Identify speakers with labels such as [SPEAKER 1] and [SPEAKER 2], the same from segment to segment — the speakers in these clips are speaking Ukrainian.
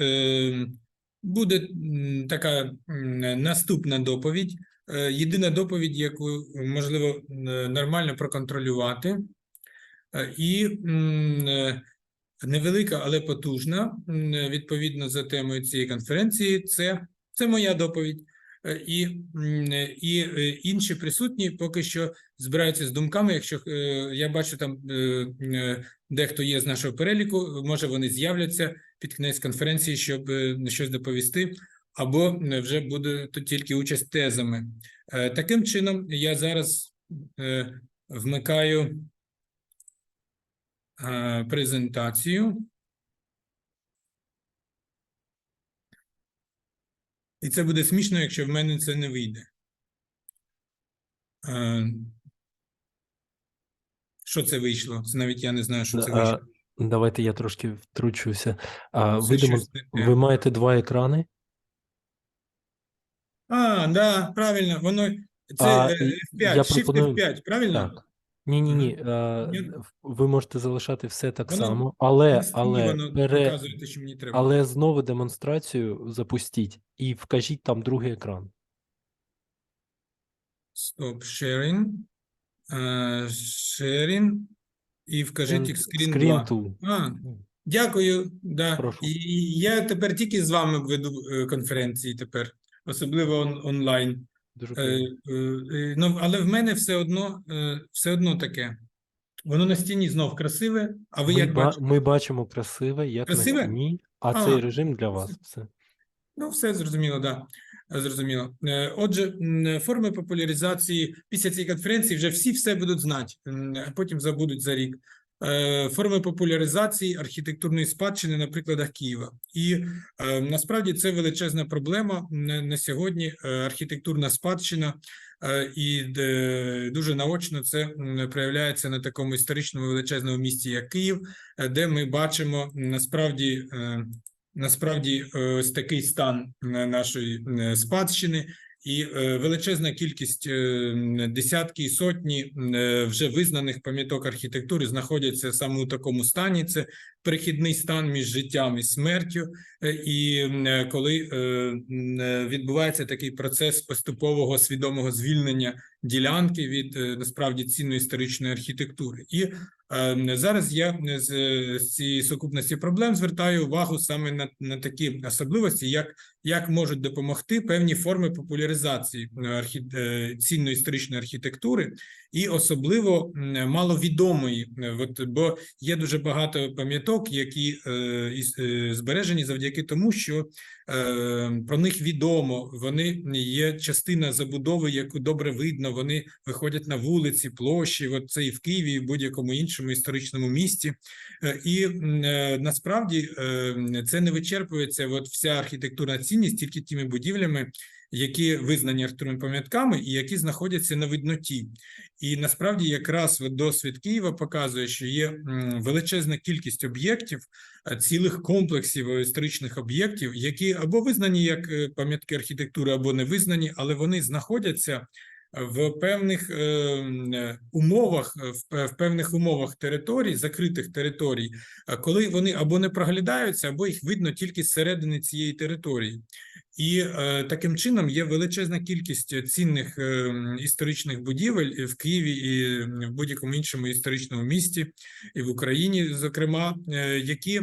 [SPEAKER 1] е, буде така наступна доповідь. Е, Єдина доповідь, яку можливо нормально проконтролювати, Е, і е, невелика, але потужна, відповідно за темою цієї конференції, це, це моя доповідь. І, і інші присутні поки що збираються з думками. Якщо я бачу там дехто є з нашого переліку, може вони з'являться під кінець конференції, щоб е, щось доповісти, або е, вже буде тут тільки участь тезами. Е, Таким чином, я зараз вмикаю презентацію. І це буде смішно, якщо в мене це не вийде. Що це вийшло? Це навіть я не знаю, що це вийшло.
[SPEAKER 2] Давайте я трошки втручуся. А, ви, ви маєте два екрани?
[SPEAKER 1] А, да, правильно, воно це
[SPEAKER 2] А,
[SPEAKER 1] е, F5,
[SPEAKER 2] я
[SPEAKER 1] Shift
[SPEAKER 2] пропоную-
[SPEAKER 1] F5, правильно?
[SPEAKER 2] Так. Ні, ні, ні.
[SPEAKER 1] Ні?
[SPEAKER 2] Ви можете залишати все так
[SPEAKER 1] Воно
[SPEAKER 2] само,
[SPEAKER 1] На
[SPEAKER 2] але,
[SPEAKER 1] стіні
[SPEAKER 2] але,
[SPEAKER 1] воно
[SPEAKER 2] пере,
[SPEAKER 1] показує те, що мені треба.
[SPEAKER 2] але знову демонстрацію запустіть і вкажіть там другий екран.
[SPEAKER 1] Stop sharing. Е, Sharing. І вкажіть
[SPEAKER 2] Screen-
[SPEAKER 1] їх Screen 2. А, дякую. Да.
[SPEAKER 2] Прошу.
[SPEAKER 1] І я тепер тільки з вами веду е, конференції тепер, особливо он, онлайн.
[SPEAKER 2] Дуже
[SPEAKER 1] Е, е, е, ну, але в мене все одно, е, все одно таке. Воно на стіні знов красиве, а ви
[SPEAKER 2] Ми,
[SPEAKER 1] як
[SPEAKER 2] ба-
[SPEAKER 1] бачите?
[SPEAKER 2] ми бачимо красиве, як
[SPEAKER 1] Красиве?
[SPEAKER 2] на стіні, а,
[SPEAKER 1] А,
[SPEAKER 2] цей режим для вас. Все.
[SPEAKER 1] Ну, все зрозуміло, да. Е, Зрозуміло. Е, Отже, м, форми популяризації після цієї конференції вже всі все будуть знати, а потім забудуть за рік. Е, Форми популяризації архітектурної спадщини на прикладах Києва. І е, насправді це величезна проблема на, сьогодні. е, Архітектурна спадщина, е, і дуже наочно це проявляється на такому історичному величезному місті, як Київ, е, де ми бачимо насправді. Насправді, е, ось такий стан е, нашої е, спадщини і величезна кількість десятки і сотні вже визнаних пам'яток архітектури знаходяться саме у такому стані. Це перехідний стан між життям і смертю. Е, І е, коли е, відбувається такий процес поступового свідомого звільнення ділянки від насправді цінної історичної архітектури, і зараз я з, цієї сукупності проблем звертаю увагу саме на, на такі особливості, як, як можуть допомогти певні форми популяризації архі, цінної історичної архітектури, і особливо маловідомої, от, бо є дуже багато пам'яток, які е, е, збережені завдяки тому, що е, про них відомо. Вони є частина забудови, яку добре видно. Вони виходять на вулиці, площі. От це і в Києві, і в будь-якому іншому історичному місті. І насправді це не вичерпується. От вся архітектурна цінність тільки тими будівлями, які визнані архітектурними пам'ятками, і які знаходяться на видноті. І насправді якраз досвід Києва показує, що є величезна кількість об'єктів, е, цілих комплексів е, історичних об'єктів, які або визнані як е, пам'ятки архітектури, або не визнані, але вони знаходяться в певних е, м, е, умовах, е, в певних умовах територій, закритих територій, коли вони або не проглядаються, або їх видно тільки зсередини цієї території. І таким чином є величезна кількість цінних історичних будівель в Києві і в будь-якому іншому історичному місті, і в Україні, зокрема, які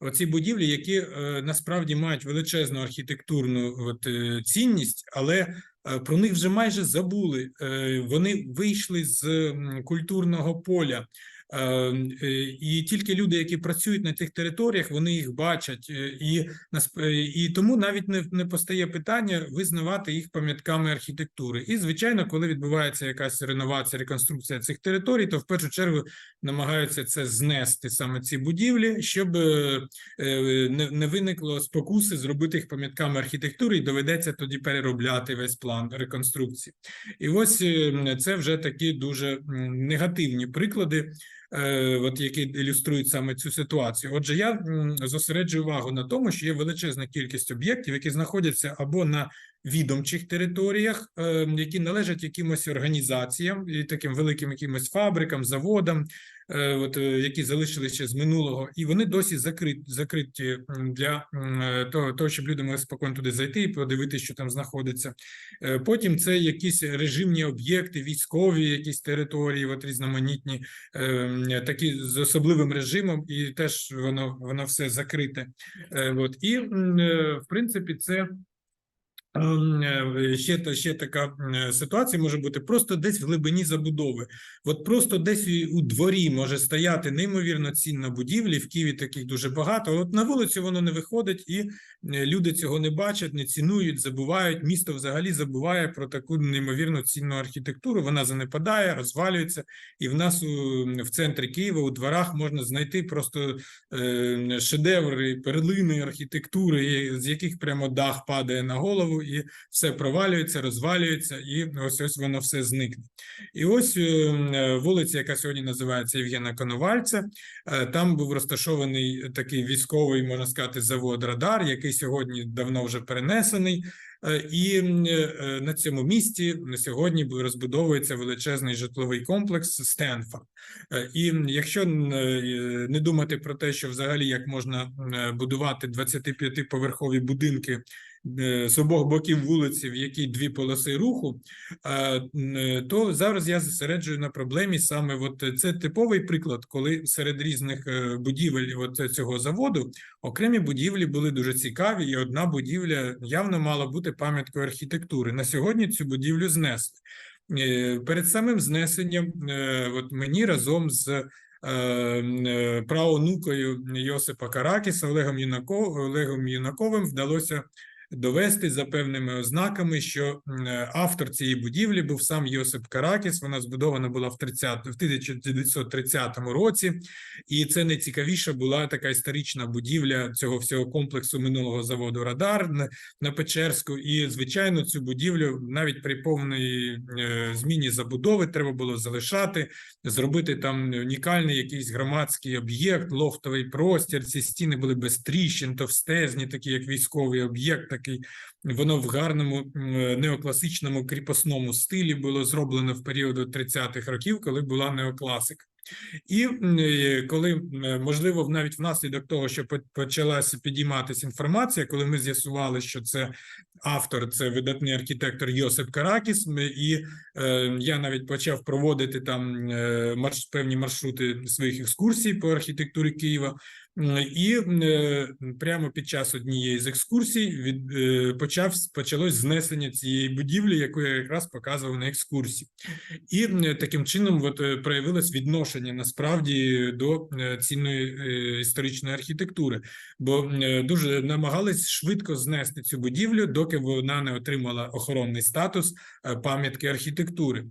[SPEAKER 1] оці будівлі, які насправді мають величезну архітектурну от, цінність, але про них вже майже забули. Е, Вони вийшли з культурного поля. Е, е, І тільки люди, які працюють на тих територіях, вони їх бачать, е, і е, і тому навіть не, не постає питання визнавати їх пам'ятками архітектури. І звичайно, коли відбувається якась реновація, реконструкція цих територій, то в першу чергу намагаються це знести саме ці будівлі, щоб не, не виникло спокуси зробити їх пам'ятками архітектури, і доведеться тоді переробляти весь план реконструкції. І ось е, це вже такі дуже негативні приклади от які ілюструють саме цю ситуацію. Отже, я зосереджую увагу на тому, що є величезна кількість об'єктів, які знаходяться або на відомчих територіях, е, які належать якимось організаціям і таким великим якимось фабрикам, заводам, е, от, е, які залишилися ще з минулого, і вони досі закриті, закриті для того, щоб люди могли спокійно туди зайти і подивитися, що там знаходиться. Потім це якісь режимні об'єкти, військові якісь території, от різноманітні, такі з особливим режимом, і теж воно, воно все закрите. От. І, в принципі, це Ще, та- ще така е, ситуація може бути просто десь в глибині забудови. От просто десь у дворі може стояти неймовірно цінна будівля, в Києві таких дуже багато. От на вулицю воно не виходить, і е, люди цього не бачать, не цінують, забувають. Місто взагалі забуває про таку неймовірно цінну архітектуру. Вона занепадає, розвалюється. І в нас у, в центрі Києва у дворах можна знайти просто е, шедеври, перлини архітектури, з яких прямо дах падає на голову, і все провалюється, розвалюється, і ось ось воно все зникне. І ось е, вулиця, яка сьогодні називається Євгена Коновальця, е, там був розташований такий військовий, можна сказати, завод Радар, який сьогодні давно вже перенесений. Е, І на цьому місці на сьогодні розбудовується величезний житловий комплекс Стенфорд. І якщо не думати про те, що взагалі як можна будувати 25-поверхові будинки з обох боків вулиці, в якій дві полоси руху, е, то зараз я зосереджую на проблемі саме от е, це типовий приклад, коли серед різних е, будівель от цього заводу окремі будівлі були дуже цікаві, і одна будівля явно мала бути пам'яткою архітектури. На сьогодні цю будівлю знесли. Е, Перед самим знесенням, е, от мені разом з е, е, праонукою Йосипа Каракіса Олегом Юнако, Олегом Юнаковим вдалося довести за певними ознаками, що е, автор цієї будівлі був сам Йосип Каракіс. Вона збудована була в 30, в 1930 році, і це найцікавіша була така історична будівля цього всього комплексу минулого заводу Радар на, Печерську. І звичайно, цю будівлю навіть при повній е, зміні забудови треба було залишати, зробити там унікальний якийсь громадський об'єкт, лофтовий простір. Ці стіни були без тріщин, товстезні, такі як військовий об'єкт. Такий воно в гарному неокласичному кріпосному стилі було зроблено в період 30-х років, коли була неокласика. І е, коли можливо навіть внаслідок того, що почалася підійматися інформація, коли ми з'ясували, що це автор, це видатний архітектор Йосип Каракіс, і е, я навіть почав проводити там е, марш, певні маршрути своїх екскурсій по архітектурі Києва. І е, прямо під час однієї з екскурсій від е, почав почалось знесення цієї будівлі, яку я якраз показував на екскурсії, і м, таким чином от, е, проявилось відношення насправді до е, цінної е, історичної архітектури, бо е, дуже намагались швидко знести цю будівлю, доки вона не отримала охоронний статус е, пам'ятки архітектури.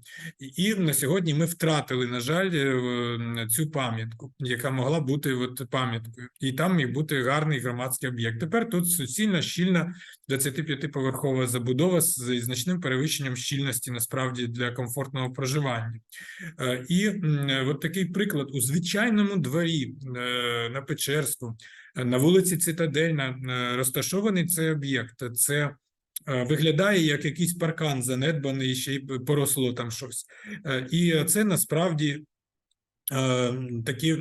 [SPEAKER 1] І- на сьогодні ми втратили, на жаль, е, цю пам'ятку, яка могла бути от пам'яткою, і там міг бути гарний громадський об'єкт. Тепер тут суцільна щільна 25-поверхова забудова з значним перевищенням щільності насправді для комфортного проживання. Е, І от такий приклад у звичайному дворі на Печерську, на вулиці Цитадельна розташований цей об'єкт. Це виглядає як якийсь паркан занедбаний, ще й поросло там щось. Е, І це насправді е, такі е,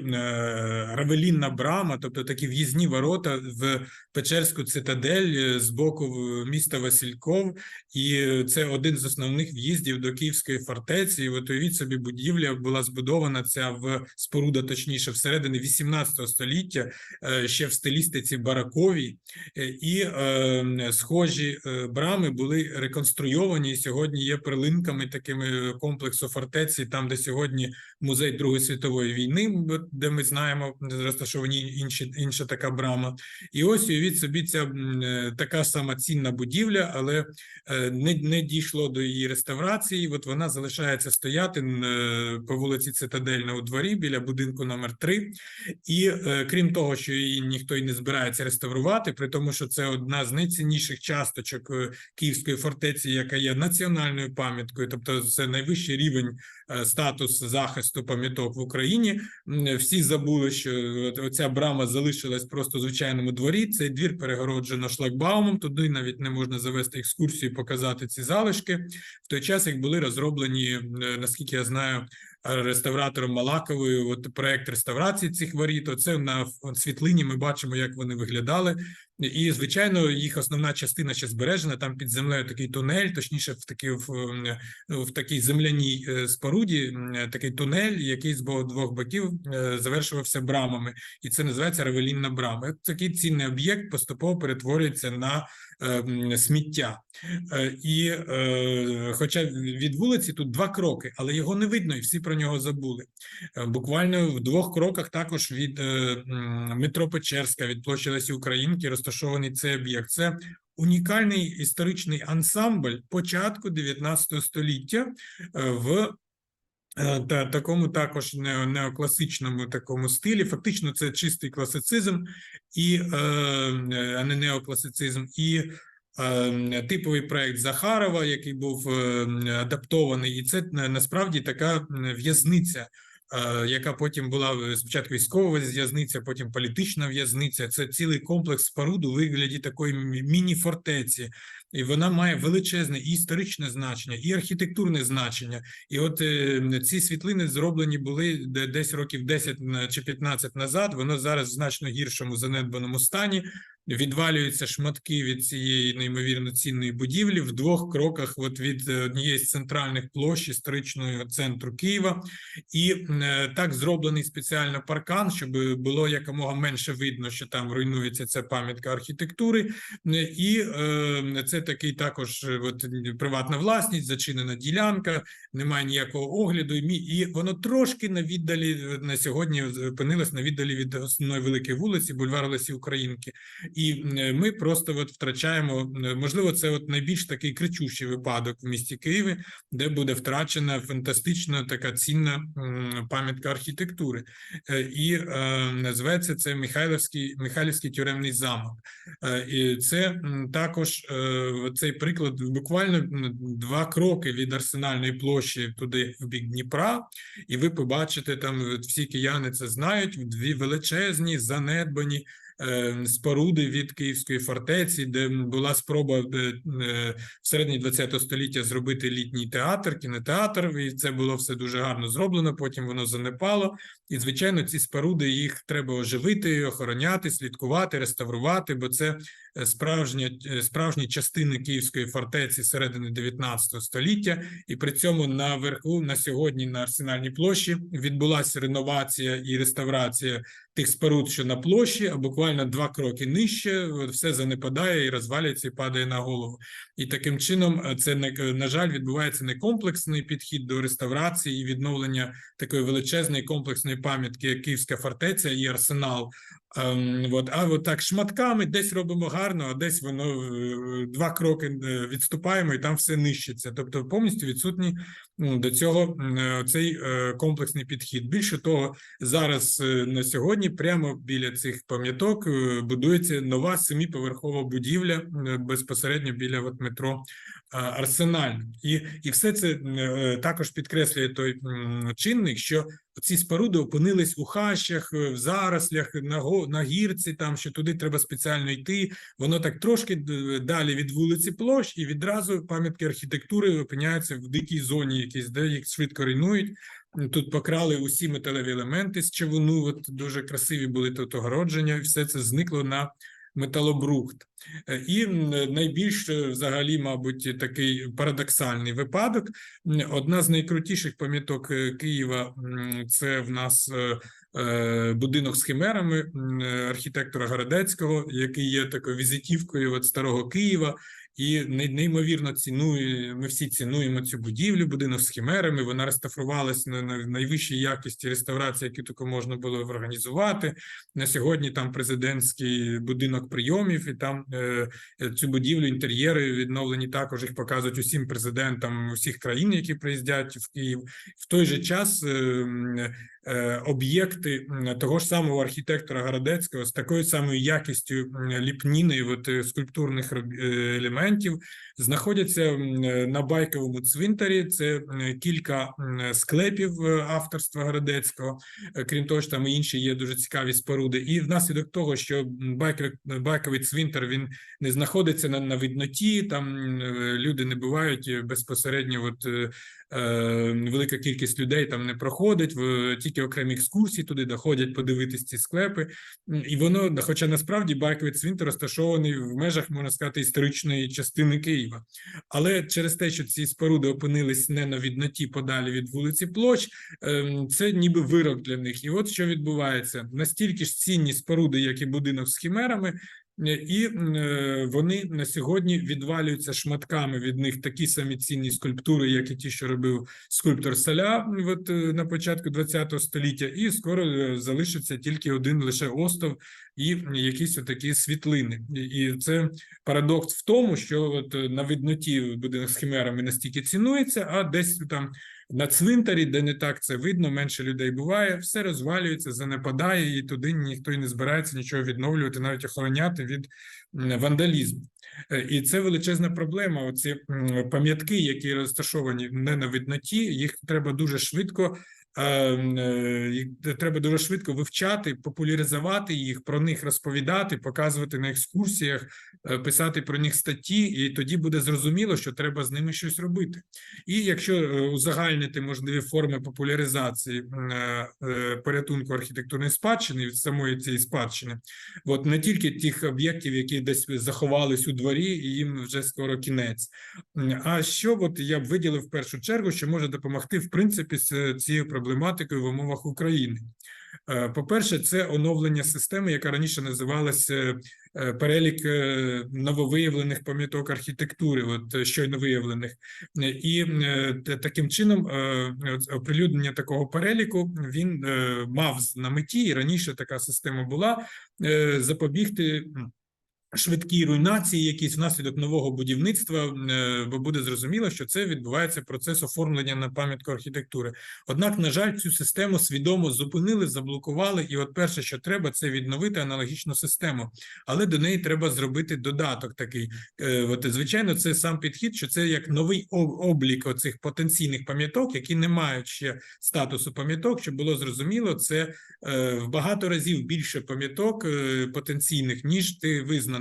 [SPEAKER 1] равелінна брама, тобто такі в'їзні ворота в Печерську цитадель е, з боку міста Васильков, і це один з основних в'їздів до Київської фортеці. І от уявіть собі, будівля була збудована ця в споруда, точніше, всередині 18 століття, е, ще в стилістиці бараковій, Е, і е, схожі е, брами були реконструйовані. І сьогодні є перлинками такими комплексу фортеці, там де сьогодні музей Другої світової війни, де ми знаємо розташовані інші інша така брама. І ось уявіть собі, ця е, така сама цінна будівля, але е, не, не дійшло до її реставрації. От вона залишається стояти е, по вулиці Цитадельна у дворі біля будинку номер 3 І крім того, що її ніхто й не збирається реставрувати, при тому, що це одна з найцінніших часточок Київської фортеці, яка є національною пам'яткою, тобто це найвищий рівень статус захисту пам'яток в. М, Всі забули, що от оця брама залишилась просто в звичайному дворі. Цей двір перегороджено шлагбаумом. Туди навіть не можна завести екскурсію, показати ці залишки. В той час, як були розроблені, е, наскільки я знаю, е, реставратором Малаковою. От проект реставрації цих воріт. Оце на світлині ми бачимо, як вони виглядали. І звичайно, їх основна частина ще збережена. Там під землею такий тунель, точніше, в такій в, в такій земляній е, споруді, такий тунель, який з двох боків е, завершувався брамами, і це називається Равелінна брама. Такий цінний об'єкт поступово перетворюється на е, сміття. І хоча від вулиці тут два кроки, але його не видно, і всі про нього забули. Буквально в двох кроках також від метро Печерська, від площі Лесі Українки розташований цей об'єкт. Це унікальний історичний ансамбль початку 19 століття е, в е, та такому також неокласичному такому стилі. Фактично, це чистий класицизм і е, а не неокласицизм, і типовий проект Захарова, який був адаптований, і це насправді така в'язниця. Е, Яка потім була е, спочатку військова в'язниця, потім політична в'язниця. Це цілий комплекс споруд у вигляді такої міні-фортеці, і вона має величезне і історичне значення, і архітектурне значення. І от е, ці світлини зроблені були де- десь років 10 на- чи 15 назад. Воно зараз в значно гіршому занедбаному стані. Відвалюються шматки від цієї неймовірно цінної будівлі в двох кроках. От від е, однієї з центральних площ історичного центру Києва, і е, так зроблений спеціально паркан, щоб було якомога менше видно, що там руйнується ця пам'ятка архітектури. Е, І це такий також от, приватна власність, зачинена ділянка, немає ніякого огляду, і, воно трошки на віддалі на сьогодні опинилось на віддалі від основної великої вулиці, бульвар Лесі Українки. І ми просто от втрачаємо, можливо, це от найбільш такий кричущий випадок в місті Києві, де буде втрачена фантастична така цінна пам'ятка архітектури. Е, І е, називається це Михайлівський, Михайлівський тюремний замок. Е, І це також цей приклад буквально два кроки від арсенальної площі туди в бік Дніпра, і ви побачите там всі кияни це знають. Дві величезні, занедбані споруди від Київської фортеці, де була спроба е, е, в середині ХХ століття зробити літній театр, кінотеатр, і це було все дуже гарно зроблено. Потім воно занепало. І, звичайно, ці споруди їх треба оживити, охороняти, слідкувати, реставрувати, бо це е, справжня, е, справжні частини Київської фортеці середини 19 століття. І при цьому наверху на сьогодні на Арсенальній площі відбулася реновація і реставрація тих споруд, що на площі, а буквально два кроки нижче, от все занепадає і розвалюється, і падає на голову. І таким чином е, це не на жаль відбувається не комплексний підхід до реставрації і відновлення такої величезної комплексної пам'ятки, як Київська фортеця і арсенал. Ем, от, а от так шматками десь робимо гарно, а десь воно е, два кроки е, відступаємо, і там все нищиться. Тобто повністю відсутній м, до цього е, цей е, комплексний підхід. Більше того, зараз е, на сьогодні прямо біля цих пам'яток будується нова семиповерхова будівля безпосередньо біля от метро Арсенальне. І, і все це також підкреслює той чинник, що ці споруди опинились у хащах, в зарослях, на, го- на гірці, там що туди треба спеціально йти. Воно так трошки далі від вулиці площ, і відразу пам'ятки архітектури опиняються в дикій зоні, якісь, де їх швидко руйнують. Тут покрали усі металеві елементи з човуну. От дуже красиві були тут огородження, і все це зникло на металобрухт. Е, І найбільш е, взагалі, мабуть, такий парадоксальний випадок. Одна з найкрутіших пам'яток е, Києва це в нас будинок з химерами архітектора Городецького, який є такою візитівкою от старого Києва. І неймовірно цінує. Ми всі цінуємо цю будівлю, будинок з химерами. Вона реставрувалася на, на найвищій якості реставрації, яку тільки можна було організувати. На сьогодні там президентський будинок прийомів, і там е, е, цю будівлю інтер'єри відновлені також їх показують усім президентам усіх країн, які приїздять в Київ. В той же час е, об'єкти того ж самого архітектора Городецького з такою самою якістю ліпніни, от, е, скульптурних е, елементів, знаходяться е, на байковому цвинтарі. Це кілька склепів е, авторства Городецького. Е, Крім того, ж там інші є дуже цікаві споруди. І внаслідок того, що байковий, байковий цвинтар він не знаходиться на, на видноті, там е, люди не бувають е, безпосередньо. От е, е, велика кількість людей там не проходить, в тільки окремі екскурсії туди доходять подивитись ці склепи. І воно, хоча насправді байковий цвинтар розташований в межах, можна сказати, історичної частини Києва. Але через те, що ці споруди опинились не на відноті подалі від вулиці Площ, ем, це ніби вирок для них. І от що відбувається: настільки ж цінні споруди, як і будинок з хімерами, і е, вони на сьогодні відвалюються шматками від них такі самі цінні скульптури, як і ті, що робив скульптор Соля от, е, на початку ХХ століття, і скоро е, залишиться тільки один лише остов і якісь отакі світлини. І- це парадокс в тому, що от на видноті будинок з химерами настільки цінується, а десь там на цвинтарі, де не так це видно, менше людей буває, все розвалюється, занепадає, і туди ніхто і не збирається нічого відновлювати, навіть охороняти від вандалізму. Е, І це величезна проблема. Оці пам'ятки, які розташовані не на видноті, їх треба дуже швидко. Е, е, Треба дуже швидко вивчати, популяризувати їх, про них розповідати, показувати на екскурсіях, е, писати про них статті, і тоді буде зрозуміло, що треба з ними щось робити. І якщо узагальнити можливі форми популяризації порятунку архітектурної спадщини від самої цієї спадщини, от не тільки тих об'єктів, які десь заховались у дворі, і їм вже скоро кінець. А що от я б виділив в першу чергу, що може допомогти в принципі з цією проблематикою в умовах України? Е, По-перше, це оновлення системи, яка раніше називалася е, перелік е, нововиявлених пам'яток архітектури, от щойно виявлених, і таким чином оприлюднення такого переліку він мав на меті, і раніше така система була запобігти. Швидкій руйнації, якісь внаслідок нового будівництва, е, бо буде зрозуміло, що це відбувається процес оформлення на пам'ятку архітектури. Однак, на жаль, цю систему свідомо зупинили, заблокували, і от перше, що треба, це відновити аналогічну систему, але до неї треба зробити додаток такий. Е, От, звичайно, це сам підхід, що це як новий облік оцих потенційних пам'яток, які не мають ще статусу пам'яток, щоб було зрозуміло, це е, в багато разів більше пам'яток потенційних, ніж ти визнаних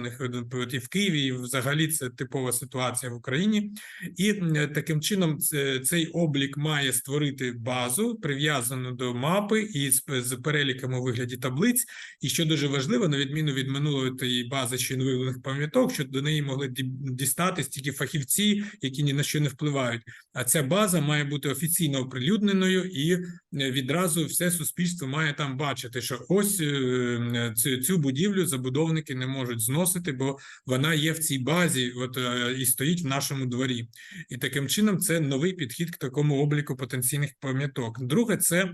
[SPEAKER 1] От і в Києві. І взагалі це типова ситуація в Україні. І таким чином цей облік має створити базу, прив'язану до мапи і з, переліком у вигляді таблиць. І що дуже важливо, на відміну від минулої тієї бази не пам'яток, що до неї могли дістатись тільки фахівці, які ні на що не впливають. А ця база має бути офіційно оприлюдненою, і е, відразу все суспільство має там бачити, що ось е, цю будівлю забудовники не можуть зносити, бо вона є в цій базі, от е, і стоїть в нашому дворі. І таким чином це новий підхід к такому обліку потенційних пам'яток. Друге, це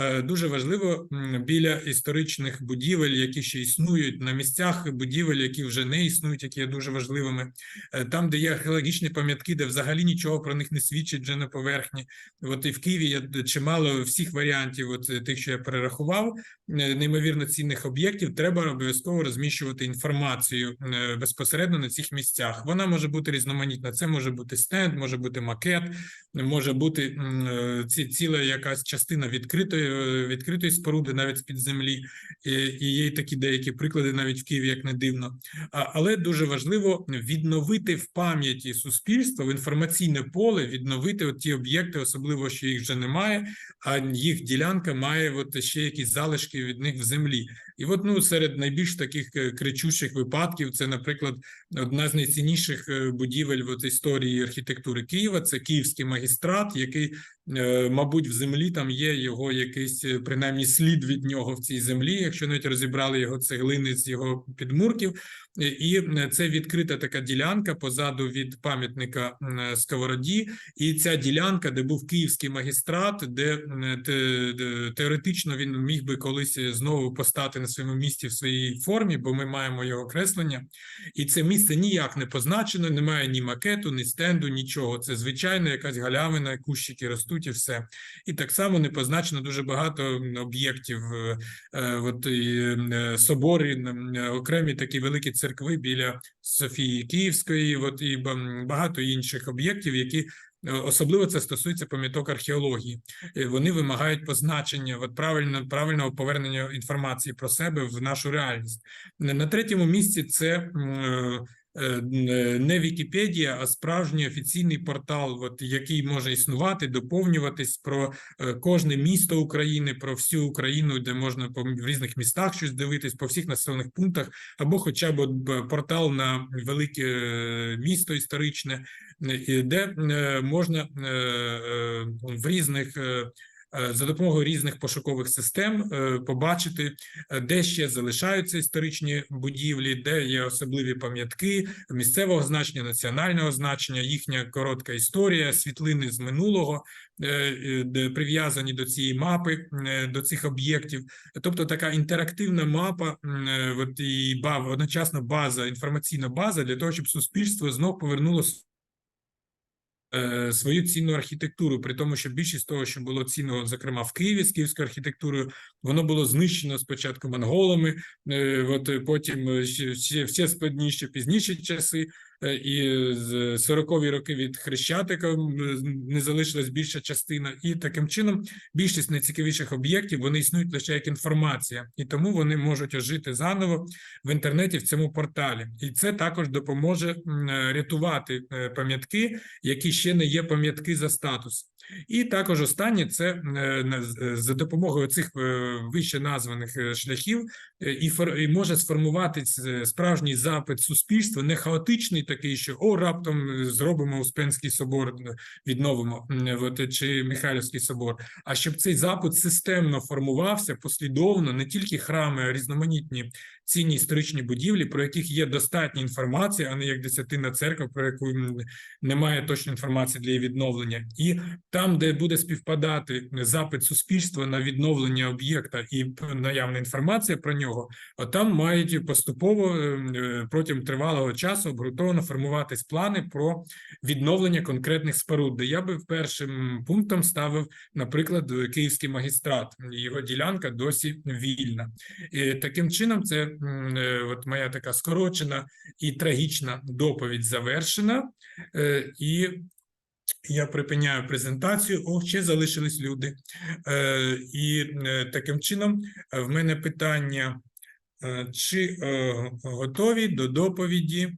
[SPEAKER 1] е, дуже важливо біля історичних будівель, які ще існують на місцях будівель, які вже не існують, які є дуже важливими. Е, Там, де є археологічні пам'ятки, де взагалі нічого про них не свідчить вже на поверхні. От і в Києві є чимало всіх варіантів, от тих, що я перерахував, неймовірно цінних об'єктів. Треба обов'язково розміщувати інформацію е, безпосередньо на цих місцях. Вона може бути різноманітна. Це може бути стенд, може бути макет, може бути е, ці ціла якась частина відкритої е, відкритої споруди, навіть з під землі. І, є такі деякі приклади, навіть в Києві, як не дивно. Але дуже важливо відновити в пам'яті суспільства в інформаційне поле, відновити от ті об'єкти, особливо що їх вже немає, а їх ділянка має от ще якісь залишки від них в землі. І от ну серед найбільш таких е, кричущих випадків, це, наприклад, одна з найцінніших е, будівель в історії архітектури Києва. Це Київський магістрат, який, е, мабуть, в землі там є його якийсь принаймні слід від нього в цій землі, якщо навіть розібрали його цеглини з його підмурків. Е, І це відкрита така ділянка позаду від пам'ятника Сковороді. І ця ділянка, де був київський магістрат, де теоретично він міг би колись знову постати на своєму місці в своїй формі, бо ми маємо його креслення. І це місце ніяк не позначено, немає ні макету, ні стенду, нічого. Це звичайно якась галявина, кущики ростуть і все. І так само не позначено дуже багато об'єктів. е, е, От собори, окремі такі великі церкви біля Софії Київської, от і багато інших об'єктів, які е, особливо це стосується пам'яток археології. Е, Вони вимагають позначення, от правильно, правильного повернення інформації про себе в нашу реальність. На третьому місці це е, не Вікіпедія, а справжній офіційний портал, от, який може існувати, доповнюватись про е, кожне місто України, про всю Україну, де можна по в різних містах щось дивитись, по всіх населених пунктах, або хоча б портал на велике е, місто історичне, е, де е, можна е, е, в різних. Е, За допомогою різних пошукових систем е, побачити, е, де ще залишаються історичні будівлі, де є особливі пам'ятки місцевого значення, національного значення, їхня коротка історія, світлини з минулого, прив'язані до цієї мапи, до цих об'єктів. Тобто така інтерактивна мапа, от і одночасно база, інформаційна база для того, щоб суспільство знов повернулося свою цінну архітектуру, при тому, що більшість того, що було цінного, зокрема в Києві з київською архітектурою, воно було знищено спочатку монголами, е, от е, потім е, ще, ще складніші пізніші часи. Е, І з 40-ві роки від Хрещатика не залишилась більша частина, і таким чином більшість найцікавіших об'єктів вони існують лише як інформація, і тому вони можуть ожити заново в інтернеті в цьому порталі. І це також допоможе е, рятувати е, пам'ятки, які ще не є пам'ятки за статус. І також останнє це за допомогою цих вище названих шляхів і, може сформувати справжній запит суспільства, не хаотичний такий, що о, раптом е, зробимо Успенський собор, е, відновимо от, чи Михайлівський собор. А щоб цей запит системно формувався послідовно, не тільки храми, а різноманітні цінні історичні будівлі, про яких є достатня інформація, а не як десятина церква, про яку немає точної інформації для її відновлення, і там, де буде співпадати запит суспільства на відновлення об'єкта і наявна інформація про нього, там мають поступово е, е, протягом тривалого часу обґрунтовано формуватись плани про відновлення конкретних споруд. Де я би першим пунктом ставив, наприклад, Київський магістрат. Його ділянка досі вільна. І таким чином, це от моя така скорочена і трагічна доповідь завершена. Е, І я припиняю презентацію. О, ще залишились люди. Е, І е, таким чином е, в мене питання: е, чи е, готові до доповіді